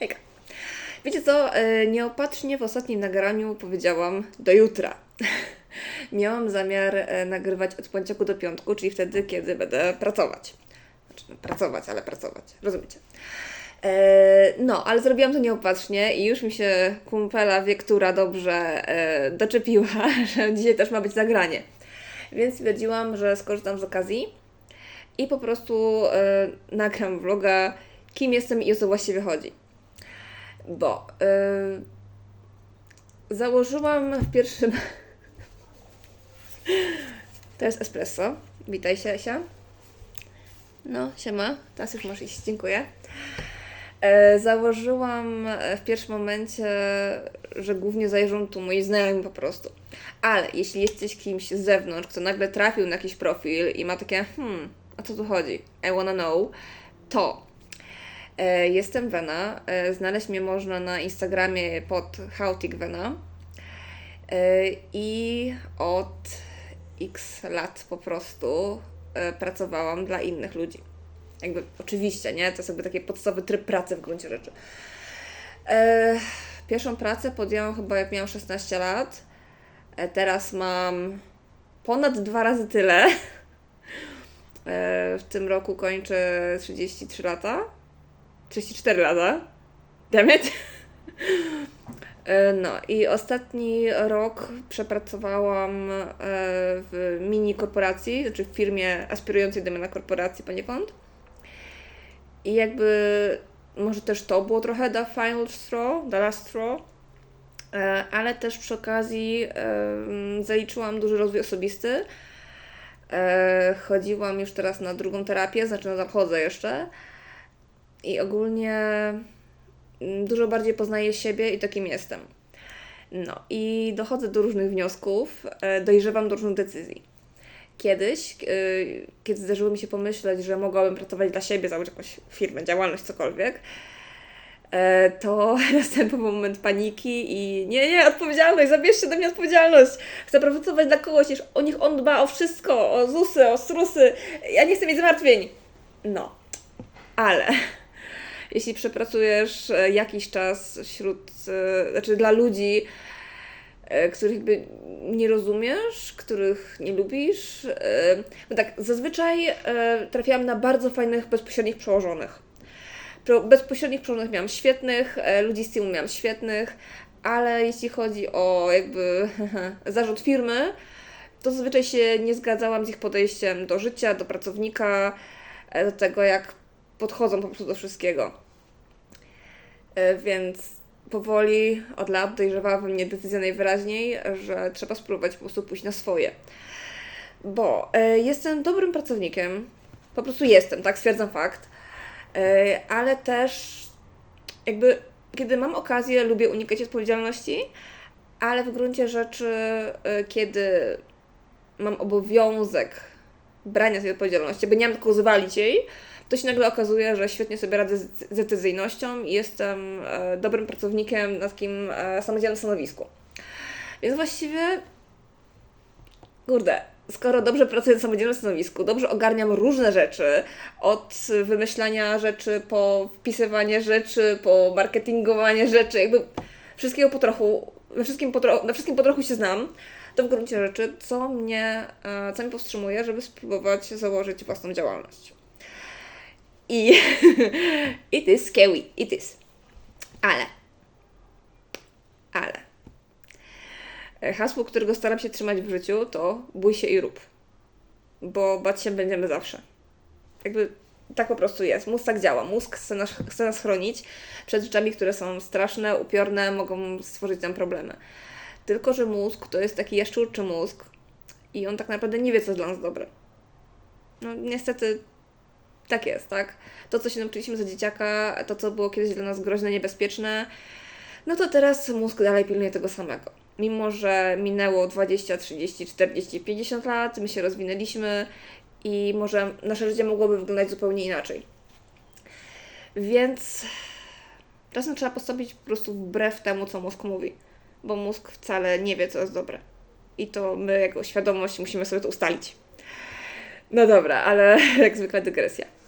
Hejka. Wiecie co, e, nieopatrznie w ostatnim nagraniu powiedziałam do jutra. Miałam zamiar e, nagrywać od poniedziałku do piątku, czyli wtedy, kiedy będę pracować. Znaczy, no, pracować, ale pracować. Rozumiecie? E, No, ale zrobiłam to nieopatrznie i już mi się kumpela wiektura dobrze e, doczepiła, że dzisiaj też ma być nagranie. Więc stwierdziłam, że skorzystam z okazji i po prostu nagram vloga, kim jestem i o co właściwie chodzi. Bo y, założyłam w pierwszym. To jest espresso. Witaj się, Asia. No, siema. Teraz już możesz iść. Dziękuję. E, założyłam w pierwszym momencie, że głównie zajrzą tu moi znajomi po prostu. Ale jeśli jesteś kimś z zewnątrz, kto nagle trafił na jakiś profil i ma takie, hmm, a co tu chodzi? I wanna know, to Jestem Wena. E, Znaleźć mnie można na Instagramie pod hautikvena. E, I od x lat po prostu e, pracowałam dla innych ludzi. Jakby oczywiście, nie? To jest jakby taki podstawowy tryb pracy w gruncie rzeczy. E, Pierwszą pracę podjęłam chyba jak miałam 16 lat. E, Teraz mam ponad dwa razy tyle. E, W tym roku kończę 33 lata. 34 lata. Dammit. E, No i ostatni rok przepracowałam e, w mini korporacji, znaczy w firmie aspirującej do miana korporacji poniekąd. I jakby może też to było trochę the final straw, the last straw, E, ale też przy okazji zaliczyłam duży rozwój osobisty. Chodziłam już teraz na drugą terapię, znaczy no, chodzę jeszcze. I ogólnie mm, dużo bardziej poznaję siebie i takim jestem. No i dochodzę do różnych wniosków, e, dojrzewam do różnych decyzji. Kiedyś, e, kiedy zdarzyło mi się pomyśleć, że mogłabym pracować dla siebie, założyć jakąś firmę, działalność, cokolwiek, e, to następował moment paniki i nie, nie, odpowiedzialność, zabierzcie do mnie odpowiedzialność. Chcę pracować dla kogoś, niż o nich on dba o wszystko, o ZUSy, o strusy. Ja nie chcę mieć zmartwień. No, ale jeśli przepracujesz e, jakiś czas wśród, e, znaczy dla ludzi, e, których nie rozumiesz, których nie lubisz. No tak, zazwyczaj trafiałam na bardzo fajnych, bezpośrednich przełożonych. Bezpośrednich przełożonych miałam świetnych, ludzi z teamu miałam świetnych, ale jeśli chodzi o jakby zarząd firmy, to zazwyczaj się nie zgadzałam z ich podejściem do życia, do pracownika, do tego, jak podchodzą po prostu do wszystkiego. E, Więc powoli od lat dojrzewała we mnie decyzja najwyraźniej, że trzeba spróbować po prostu pójść na swoje. Bo e, jestem dobrym pracownikiem, po prostu jestem, tak stwierdzam fakt, e, ale też jakby kiedy mam okazję, lubię unikać odpowiedzialności, ale w gruncie rzeczy, kiedy mam obowiązek brania tej odpowiedzialności, by nie mam tylko zwalić jej, to się nagle okazuje, że świetnie sobie radzę z decyzyjnością i jestem e, dobrym pracownikiem na takim e, samodzielnym stanowisku. Więc właściwie, kurde, skoro dobrze pracuję na samodzielnym stanowisku, dobrze ogarniam różne rzeczy, od wymyślania rzeczy, po wpisywanie rzeczy, po marketingowanie rzeczy, jakby wszystkiego po trochu, we wszystkim po, na wszystkim po trochu się znam, to w gruncie rzeczy, co mnie, e, co mnie powstrzymuje, żeby spróbować założyć własną działalność. I it is scary, it is. Ale, ale, hasło, którego staram się trzymać w życiu, to bój się i rób. Bo bać się będziemy zawsze. Jakby tak po prostu jest. Mózg tak działa. Mózg chce nas, chce nas chronić przed rzeczami, które są straszne, upiorne, mogą stworzyć nam problemy. Tylko, że mózg to jest taki jaszczurczy mózg i on tak naprawdę nie wie, co jest dla nas dobre. No niestety tak jest, tak? To, co się nauczyliśmy za dzieciaka, to, co było kiedyś dla nas groźne, niebezpieczne, no to teraz mózg dalej pilnuje tego samego. Mimo, że minęło 20, 30, 40, 50 lat, my się rozwinęliśmy i może nasze życie mogłoby wyglądać zupełnie inaczej. Więc czasem trzeba postąpić po prostu wbrew temu, co mózg mówi, bo mózg wcale nie wie, co jest dobre. I to my, jako świadomość, musimy sobie to ustalić. No dobra, ale jak zwykle dygresja.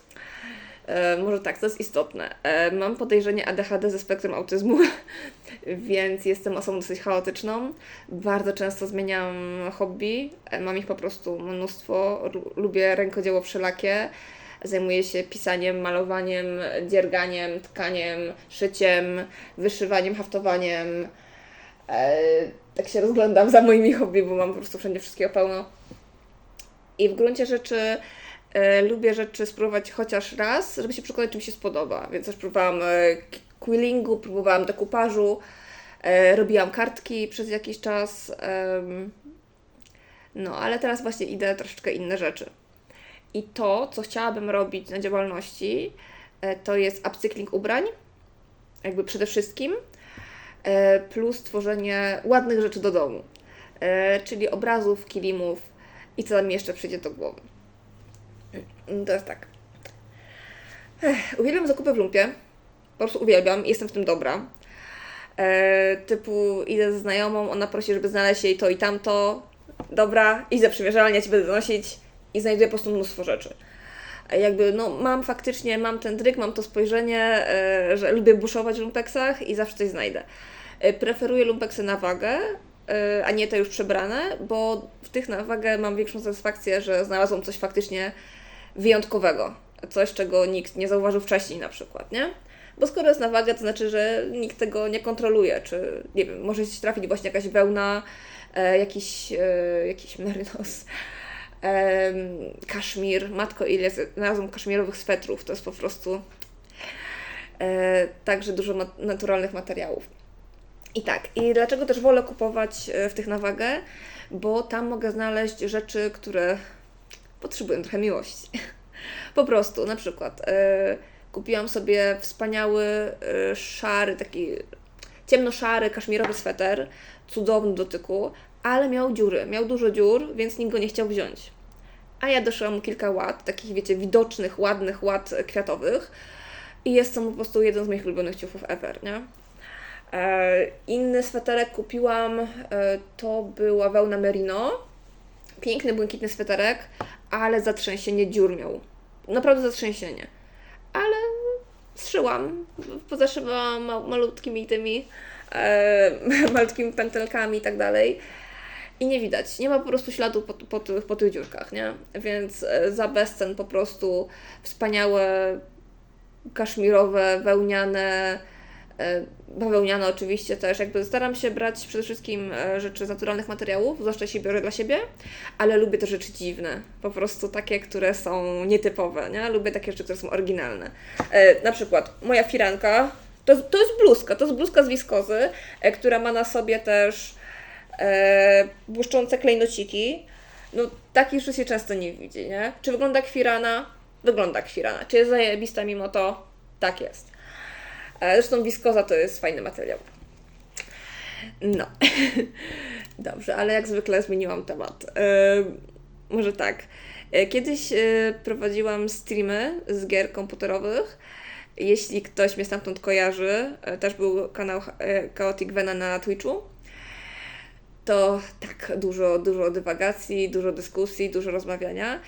E, może tak, to jest istotne. E, mam podejrzenie ADHD ze spektrum autyzmu, więc jestem osobą dosyć chaotyczną. Bardzo często zmieniam hobby. E, mam ich po prostu mnóstwo. Lu- Lubię rękodzieło wszelakie. Zajmuję się pisaniem, malowaniem, dzierganiem, tkaniem, szyciem, wyszywaniem, haftowaniem. Tak się rozglądam za moimi hobby, bo mam po prostu wszędzie wszystkiego pełno. I w gruncie rzeczy e, lubię rzeczy spróbować chociaż raz, żeby się przekonać, czy mi się spodoba. Więc też próbowałam e, quillingu, próbowałam dekupażu, e, robiłam kartki przez jakiś czas. no, ale teraz właśnie idę troszeczkę inne rzeczy. I to, co chciałabym robić na działalności, to jest upcykling ubrań, jakby przede wszystkim, plus tworzenie ładnych rzeczy do domu, czyli obrazów, kilimów i co tam jeszcze przyjdzie do głowy. Mm, To jest tak. Ech, uwielbiam zakupy w lumpie. Po prostu uwielbiam jestem w tym dobra. E, typu idę ze znajomą, ona prosi, żeby znaleźć jej to i tamto. Dobra, idę przymierzalnie, ja ci będę donosić i znajduję po prostu mnóstwo rzeczy. E, Jakby, no, mam faktycznie, mam ten dryk, mam to spojrzenie, e, że lubię buszować w lumpeksach i zawsze coś znajdę. E, preferuję lumpeksy na wagę, e, a nie te już przebrane, bo w tych na wagę mam większą satysfakcję, że znalazłam coś faktycznie wyjątkowego. Coś, czego nikt nie zauważył wcześniej na przykład, nie? Bo skoro jest na wagę, to znaczy, że nikt tego nie kontroluje, czy nie wiem, może się trafić właśnie jakaś wełna, e, jakiś, e, jakiś merynos, em, kaszmir. Matko, ile znalazłam kaszmirowych swetrów, to jest po prostu e, także dużo ma- naturalnych materiałów. I tak, i dlaczego też wolę kupować e, w tych na wagę? Bo tam mogę znaleźć rzeczy, które potrzebują trochę miłości. Po prostu, na przykład e, kupiłam sobie wspaniały, e, szary, taki ciemnoszary, kaszmirowy sweter, cudowny do dotyku, ale miał dziury, miał dużo dziur, więc nikt go nie chciał wziąć. A ja doszłam kilka ład, takich wiecie, widocznych, ładnych ład kwiatowych i jest to po prostu jeden z moich ulubionych ciuchów ever, nie? E, inny sweterek kupiłam, e, to była wełna merino, piękny, błękitny sweterek, ale zatrzęsienie dziur miał. Naprawdę zatrzęsienie. Ale zszyłam, pozaszywałam ma- malutkimi tymi, e, malutkimi pętelkami i tak dalej. I nie widać, nie ma po prostu śladu po, po, tych, po tych dziurkach, nie? Więc e, za bezcen po prostu wspaniałe, kaszmirowe, wełniane, bawełniane oczywiście też, jakby staram się brać przede wszystkim e, rzeczy z naturalnych materiałów, zwłaszcza jeśli biorę dla siebie, ale lubię też rzeczy dziwne, po prostu takie, które są nietypowe, nie? Lubię takie rzeczy, które są oryginalne. E, na przykład moja firanka, to, to jest bluzka, to jest bluzka z wiskozy, e, która ma na sobie też e, błyszczące klejnociki. No takich rzeczy się często nie widzi, nie? Czy wygląda jak firana? Wygląda jak firana. Czy jest zajebista mimo to? Tak jest. E, Zresztą wiskoza to jest fajny materiał. No. Dobrze, ale jak zwykle zmieniłam temat. E, może tak. E, Kiedyś prowadziłam streamy z gier komputerowych. Jeśli ktoś mnie stamtąd kojarzy, też był kanał e, Chaotic Vena na Twitchu. To tak, dużo, dużo dywagacji, dużo dyskusji, dużo rozmawiania.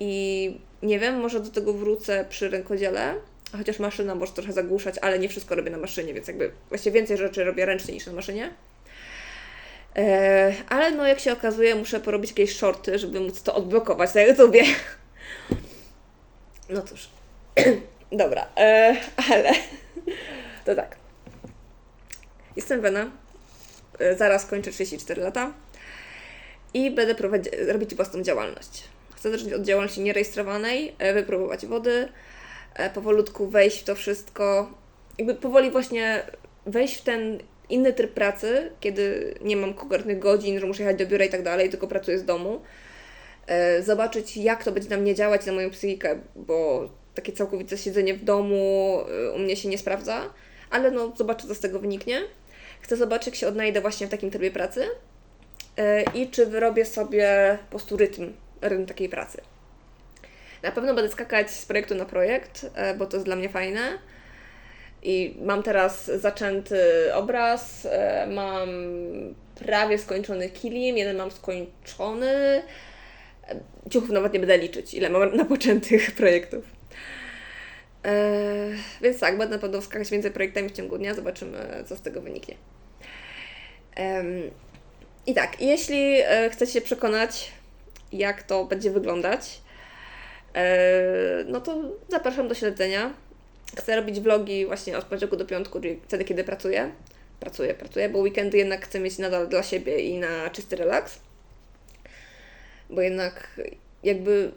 I nie wiem, może do tego wrócę przy rękodziele, chociaż maszyna może trochę zagłuszać, ale nie wszystko robię na maszynie, więc jakby właściwie więcej rzeczy robię ręcznie niż na maszynie. E, ale no jak się okazuje, muszę porobić jakieś shorty, żeby móc to odblokować na YouTubie. No cóż. Dobra, e, ale to tak. Jestem Wena. E, Zaraz kończę 34 lata i będę prowadzi- robić własną działalność. Chcę zacząć od działalności nierejestrowanej, wypróbować wody, powolutku wejść w to wszystko, jakby powoli właśnie wejść w ten inny tryb pracy, kiedy nie mam konkretnych godzin, że muszę jechać do biura i tak dalej, tylko pracuję z domu. E, Zobaczyć, jak to będzie na mnie działać, na moją psychikę, bo takie całkowite siedzenie w domu e, u mnie się nie sprawdza, ale no zobaczę, co z tego wyniknie. Chcę zobaczyć, jak się odnajdę właśnie w takim trybie pracy e, i czy wyrobię sobie po prostu rytm, rytm takiej pracy. Na pewno będę skakać z projektu na projekt, e, bo to jest dla mnie fajne. I mam teraz zaczęty obraz, e, mam prawie skończony kilim, jeden mam skończony. Ciuchów nawet nie będę liczyć, ile mam napoczętych projektów. Eee, więc tak, będę na pewno wskakać między projektami w ciągu dnia, zobaczymy, co z tego wyniknie. I tak, jeśli e, chcecie się przekonać, jak to będzie wyglądać, no to zapraszam do śledzenia. Chcę robić vlogi właśnie od poniedziałku do piątku, czyli wtedy, kiedy pracuję. Pracuję, pracuję, bo weekendy jednak chcę mieć nadal dla siebie i na czysty relaks. Bo jednak jakby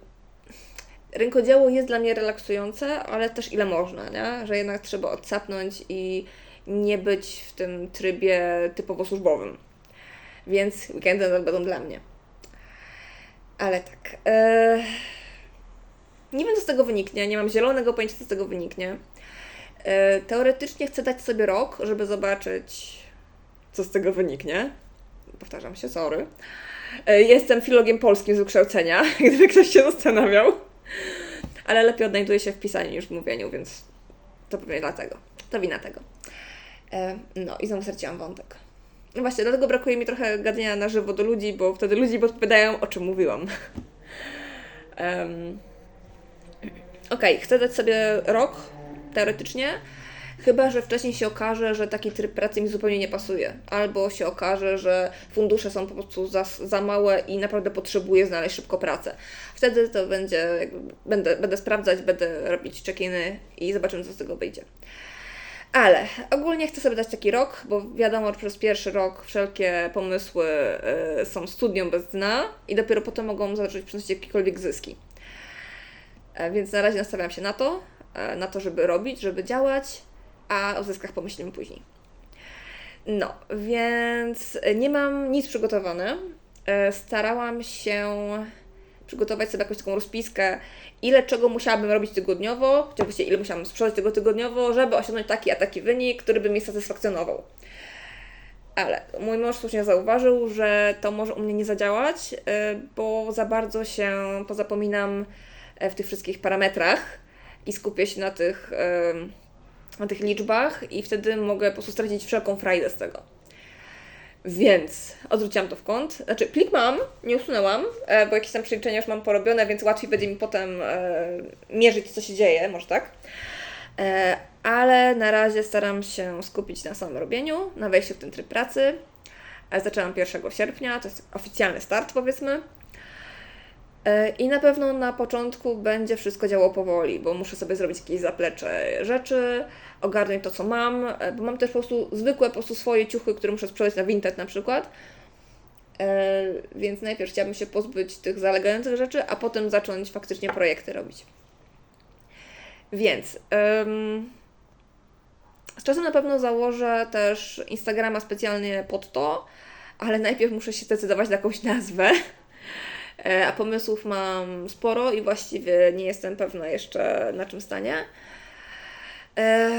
rękodzieło jest dla mnie relaksujące, ale też ile można, nie? Że jednak trzeba odsapnąć i nie być w tym trybie typowo służbowym. Więc weekendy nadal będą dla mnie. Ale tak. E... Nie wiem, co z tego wyniknie. Nie mam zielonego pojęcia, co z tego wyniknie. E... Teoretycznie chcę dać sobie rok, żeby zobaczyć, co z tego wyniknie. Powtarzam się, sorry. E... Jestem filologiem polskim z wykształcenia, gdyby ktoś się zastanawiał. Ale lepiej odnajduję się w pisaniu niż w mówieniu, więc to pewnie dlatego. To wina tego. E... No i znowu straciłam wątek. No właśnie, dlatego brakuje mi trochę gadania na żywo do ludzi, bo wtedy ludzie podpowiadają, o czym mówiłam. um, Okej, okay, chcę dać sobie rok, teoretycznie, chyba że wcześniej się okaże, że taki tryb pracy mi zupełnie nie pasuje. Albo się okaże, że fundusze są po prostu za, za małe i naprawdę potrzebuję znaleźć szybko pracę. Wtedy to będzie, jakby, będę, będę sprawdzać, będę robić check-iny i zobaczymy, co z tego wyjdzie. Ale ogólnie chcę sobie dać taki rok, bo wiadomo, że przez pierwszy rok wszelkie pomysły y, są studią bez dna i dopiero potem mogą zacząć przynosić jakiekolwiek zyski. E, więc na razie nastawiam się na to, e, na to, żeby robić, żeby działać, a o zyskach pomyślimy później. No, więc nie mam nic przygotowane. E, starałam się przygotować sobie jakąś taką rozpiskę, ile czego musiałabym robić tygodniowo, oczywiście ile musiałabym sprzedać tego tygodniowo, żeby osiągnąć taki a taki wynik, który by mnie satysfakcjonował. Ale mój mąż słusznie zauważył, że to może u mnie nie zadziałać, bo za bardzo się pozapominam w tych wszystkich parametrach i skupię się na tych, na tych liczbach i wtedy mogę po prostu stracić wszelką frajdę z tego. Więc odwróciłam to w kąt. Znaczy, plik mam, nie usunęłam, e, bo jakieś tam przeliczenia już mam porobione, więc łatwiej będzie mi potem e, mierzyć, co się dzieje, może tak. E, ale na razie staram się skupić na samym robieniu, na wejściu w ten tryb pracy. E, zaczęłam 1 sierpnia, to jest oficjalny start, powiedzmy. E, I na pewno na początku będzie wszystko działo powoli, bo muszę sobie zrobić jakieś zaplecze rzeczy, ogarnąć to, co mam, e, bo mam też po prostu zwykłe po prostu swoje ciuchy, które muszę sprzedać na Vinted na przykład. E, więc najpierw chciałabym się pozbyć tych zalegających rzeczy, a potem zacząć faktycznie projekty robić. Więc ym, z czasem na pewno założę też Instagrama specjalnie pod to, ale najpierw muszę się zdecydować na jakąś nazwę. E, a pomysłów mam sporo i właściwie nie jestem pewna jeszcze na czym stanie. E,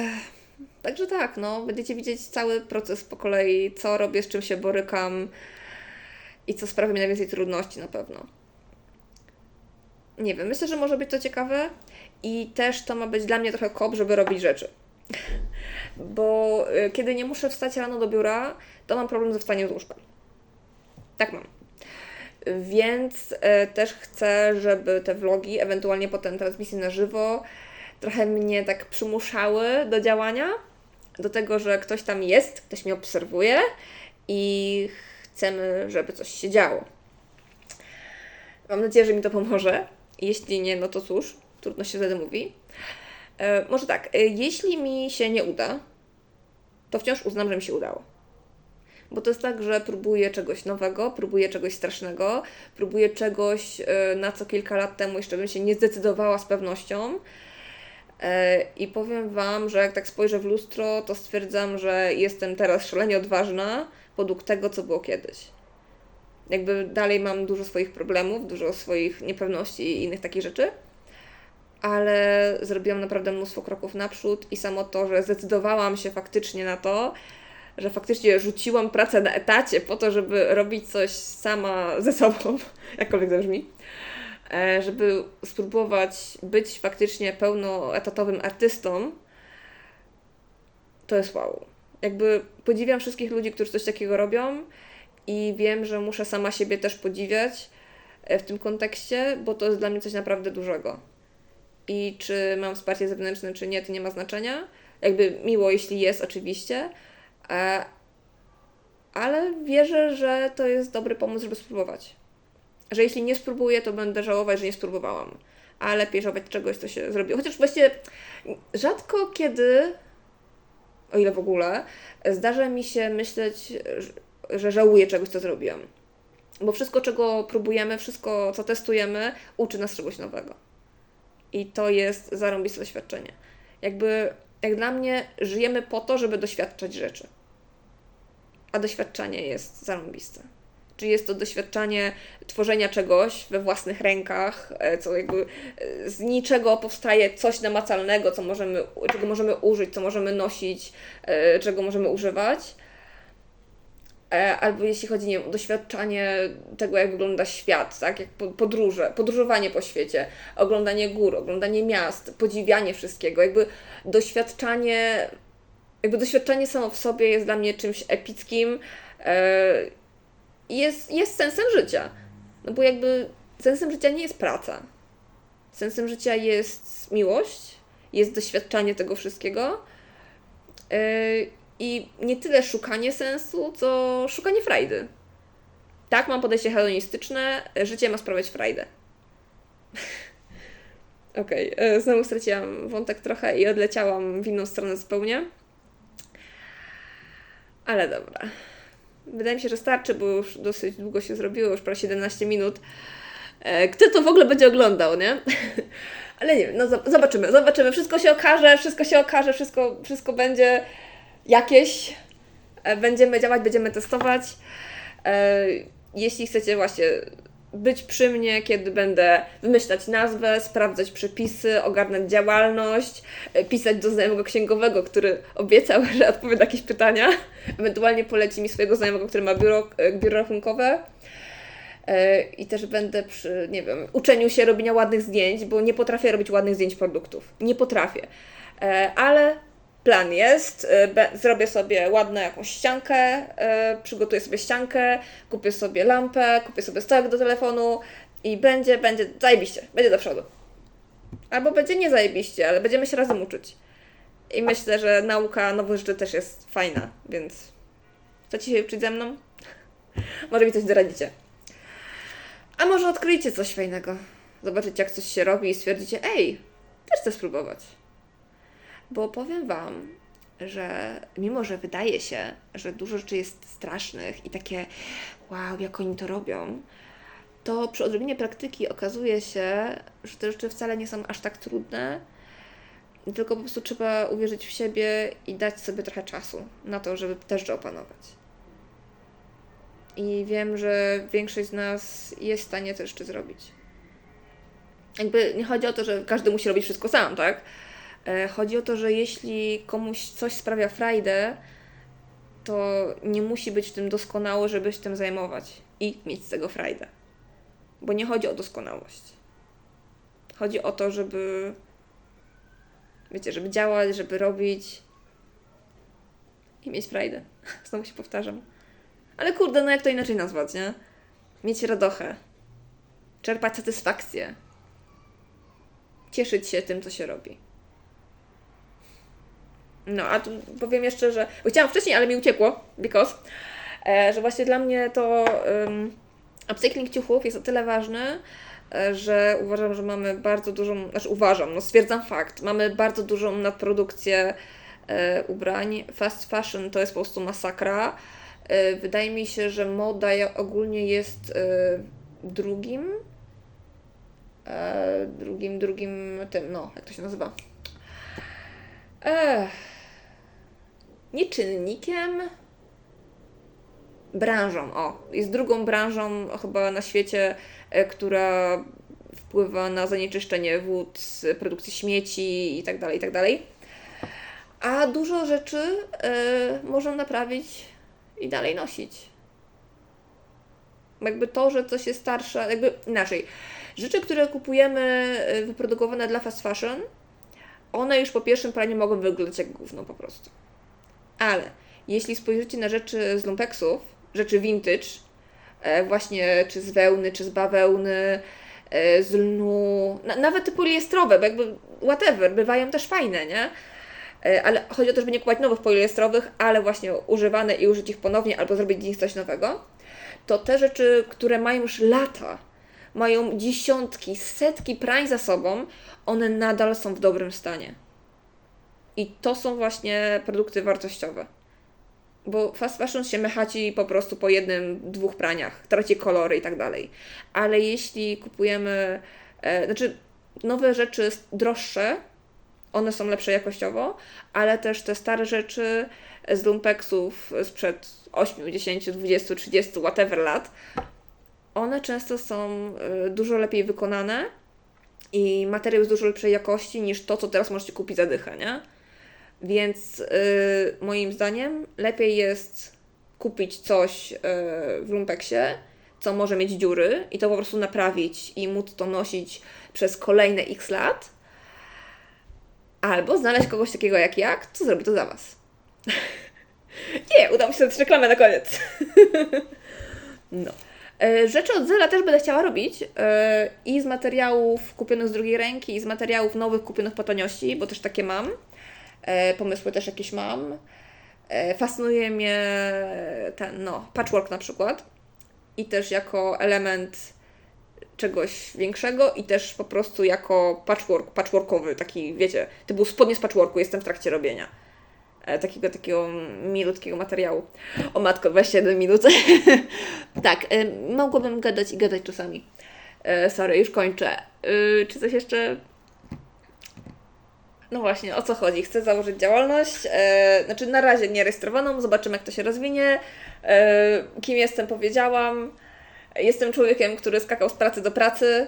także tak, no, będziecie widzieć cały proces po kolei, co robię, z czym się borykam i co sprawia mi najwięcej trudności na pewno. Nie wiem, myślę, że może być to ciekawe i też to ma być dla mnie trochę kop, żeby robić rzeczy. Bo e, kiedy nie muszę wstać rano do biura, to mam problem ze wstaniem z łóżka. Tak mam. Więc e, też chcę, żeby te vlogi, ewentualnie potem transmisje na żywo, trochę mnie tak przymuszały do działania, do tego, że ktoś tam jest, ktoś mnie obserwuje i chcemy, żeby coś się działo. Mam nadzieję, że mi to pomoże. Jeśli nie, no to cóż, trudno się wtedy mówi. E, może tak, e, jeśli mi się nie uda, to wciąż uznam, że mi się udało. Bo to jest tak, że próbuję czegoś nowego, próbuję czegoś strasznego, próbuję czegoś, e, na co kilka lat temu jeszcze bym się nie zdecydowała z pewnością. E, I powiem Wam, że jak tak spojrzę w lustro, to stwierdzam, że jestem teraz szalenie odważna podług tego, co było kiedyś. Jakby dalej mam dużo swoich problemów, dużo swoich niepewności i innych takich rzeczy, ale zrobiłam naprawdę mnóstwo kroków naprzód i samo to, że zdecydowałam się faktycznie na to, że faktycznie rzuciłam pracę na etacie po to, żeby robić coś sama ze sobą, jakkolwiek to brzmi, e, żeby spróbować być faktycznie pełnoetatowym artystą, to jest wow. Jakby podziwiam wszystkich ludzi, którzy coś takiego robią i wiem, że muszę sama siebie też podziwiać e, w tym kontekście, bo to jest dla mnie coś naprawdę dużego. i czy mam wsparcie zewnętrzne, czy nie, to nie ma znaczenia. Jakby miło, jeśli jest, oczywiście. E, ale wierzę, że to jest dobry pomysł, żeby spróbować. Że jeśli nie spróbuję, to będę żałować, że nie spróbowałam. A lepiej żałować czegoś, co się zrobiło. Chociaż właściwie rzadko kiedy, o ile w ogóle, zdarza mi się myśleć, że- żałuję czegoś, co zrobiłam. Bo wszystko, czego próbujemy, wszystko, co testujemy, uczy nas czegoś nowego. I to jest zarąbiste doświadczenie. Jakby, jak dla mnie, żyjemy po to, żeby doświadczać rzeczy. A doświadczanie jest zarąbiste. Czy jest to doświadczanie tworzenia czegoś we własnych rękach, e, co jakby e, z niczego powstaje coś namacalnego, co możemy, czego możemy użyć, co możemy nosić, e, czego możemy używać. Albo jeśli chodzi nie wiem, o doświadczanie tego, jak wygląda świat, tak? jak po- podróże, podróżowanie po świecie, oglądanie gór, oglądanie miast, podziwianie wszystkiego, jakby doświadczanie, jakby doświadczenie samo w sobie jest dla mnie czymś epickim, e, jest, jest sensem życia. No bo jakby sensem życia nie jest praca. Sensem życia jest miłość, jest doświadczanie tego wszystkiego. Yy, I nie tyle szukanie sensu, co szukanie frajdy. Tak, mam podejście hedonistyczne, życie ma sprawiać frajdę. Okej, okay, znowu straciłam wątek trochę i odleciałam w inną stronę zupełnie. Ale dobra. Wydaje mi się, że starczy, bo już dosyć długo się zrobiło, już prawie 17 minut. E, Kto to w ogóle będzie oglądał, nie? Ale nie wiem, no zob- zobaczymy, zobaczymy. Wszystko się okaże, wszystko się okaże, wszystko, wszystko będzie jakieś. E, Będziemy działać, będziemy testować. E, Jeśli chcecie właśnie być przy mnie, kiedy będę wymyślać nazwę, sprawdzać przepisy, ogarnąć działalność, e, pisać do znajomego księgowego, który obiecał, że odpowie na jakieś pytania, ewentualnie poleci mi swojego znajomego, który ma biuro, e, biuro rachunkowe. E, I też będę przy, nie wiem, uczeniu się robienia ładnych zdjęć, bo nie potrafię robić ładnych zdjęć produktów. Nie potrafię. Ale plan jest. be- Zrobię sobie ładną jakąś ściankę, e, przygotuję sobie ściankę, kupię sobie lampę, kupię sobie stołek do telefonu i będzie, będzie zajebiście. Będzie do przodu. Albo będzie nie zajebiście, ale będziemy się razem uczyć. I myślę, że nauka nowych rzeczy też jest fajna, więc chcecie się uczyć ze mną? Może mi coś doradzicie. A może odkryjcie coś fajnego. Zobaczycie, jak coś się robi i stwierdzicie, ej, też chcę spróbować. Bo powiem Wam, że mimo, że wydaje się, że dużo rzeczy jest strasznych i takie, wow, jak oni to robią, to przy odrobinie praktyki okazuje się, że te rzeczy wcale nie są aż tak trudne, tylko po prostu trzeba uwierzyć w siebie i dać sobie trochę czasu na to, żeby też to opanować. I wiem, że większość z nas jest w stanie to jeszcze zrobić. Jakby nie chodzi o to, że każdy musi robić wszystko sam, tak? E, Chodzi o to, że jeśli komuś coś sprawia frajdę, to nie musi być w tym doskonały, żeby się tym zajmować i mieć z tego frajdę. Bo nie chodzi o doskonałość. Chodzi o to, żeby wiecie, żeby działać, żeby robić i mieć frajdę. Znowu się powtarzam. Ale kurde, no jak to inaczej nazwać, nie? Mieć radochę. Czerpać satysfakcję. Cieszyć się tym, co się robi. No, a tu powiem jeszcze, że. Bo chciałam wcześniej, ale mi uciekło, because. E, że właśnie dla mnie to um, upcycling ciuchów jest o tyle ważny, e, że uważam, że mamy bardzo dużą. Znaczy, uważam, no stwierdzam fakt. Mamy bardzo dużą nadprodukcję e, ubrań. Fast fashion to jest po prostu masakra. E, wydaje mi się, że moda ogólnie jest e, drugim. E, drugim, drugim tym, no, jak to się nazywa? Ech. Nie czynnikiem. Branżą, o. Jest drugą branżą chyba na świecie, e, która wpływa na zanieczyszczenie wód z produkcji śmieci i tak dalej, i tak dalej. A dużo rzeczy e, można naprawić i dalej nosić. Jakby to, że coś jest starsze, jakby inaczej. Rzeczy, które kupujemy e, wyprodukowane dla fast fashion, one już po pierwszym praniu mogą wyglądać jak gówno po prostu. Ale jeśli spojrzycie na rzeczy z lumpeksów, rzeczy vintage, e, właśnie czy z wełny, czy z bawełny, e, z lnu, na, nawet poliestrowe, bo jakby whatever, bywają też fajne, nie? E, Ale chodzi o to, żeby nie kupować nowych poliestrowych, ale właśnie używane i użyć ich ponownie albo zrobić z nich coś nowego. To te rzeczy, które mają już lata, mają dziesiątki, setki prań za sobą, one nadal są w dobrym stanie. I to są właśnie produkty wartościowe. Bo fast fashion się mechaci po prostu po jednym, dwóch praniach, traci kolory i tak dalej. Ale jeśli kupujemy, e, znaczy nowe rzeczy droższe, one są lepsze jakościowo, ale też te stare rzeczy z lumpeksów sprzed 8, 10, 20, 30, whatever lat, one często są y, dużo lepiej wykonane i materiał jest dużo lepszej jakości niż to, co teraz możecie kupić za dychę, nie? Więc y, moim zdaniem lepiej jest kupić coś y, w lumpeksie, co może mieć dziury i to po prostu naprawić i móc to nosić przez kolejne x lat, albo znaleźć kogoś takiego jak ja, kto zrobi to za Was. Nie, udało mi się zrobić reklamę na koniec. no. E, Rzeczy od zera też będę chciała robić e, i z materiałów kupionych z drugiej ręki, i z materiałów nowych kupionych po taniości, bo też takie mam. E, Pomysły też jakieś mam. E, Fascynuje mnie ten, no, patchwork na przykład. I też jako element czegoś większego i też po prostu jako patchwork, patchworkowy, taki, wiecie, typu spodnie z patchworku, jestem w trakcie robienia. E, Takiego, takiego milutkiego materiału. O matko, 21 minut. tak, mogłabym gadać i gadać czasami. Sorry, już kończę. Czy coś jeszcze? No właśnie, o co chodzi? Chcę założyć działalność, e, znaczy na razie nierejestrowaną, zobaczymy jak to się rozwinie. E, kim jestem powiedziałam. Jestem człowiekiem, który skakał z pracy do pracy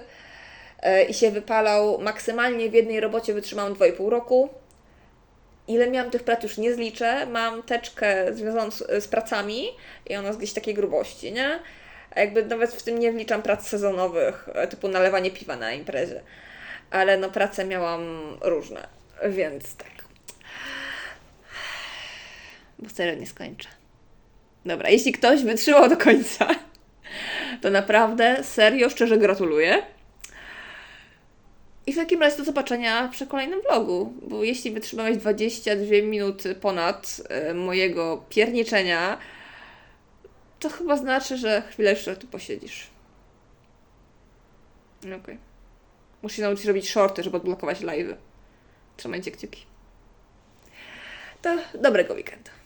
e, i się wypalał. Maksymalnie w jednej robocie wytrzymałam 2,5 roku. Ile miałam tych prac już nie zliczę. Mam teczkę związaną z, z pracami i ona jest gdzieś takiej grubości, nie? Jakby nawet w tym nie wliczam prac sezonowych, typu nalewanie piwa na imprezie. Ale no prace miałam różne, więc tak. Bo serio nie skończę. Dobra, jeśli ktoś wytrzymał do końca, to naprawdę serio, szczerze gratuluję. I w takim razie do zobaczenia przy kolejnym vlogu, bo jeśli wytrzymałeś 22 minuty ponad e, mojego pierniczenia, to chyba znaczy, że chwilę jeszcze tu posiedzisz. Okej. Muszę się nauczyć robić shorty, żeby odblokować live'y. Trzymajcie kciuki. To dobrego weekendu.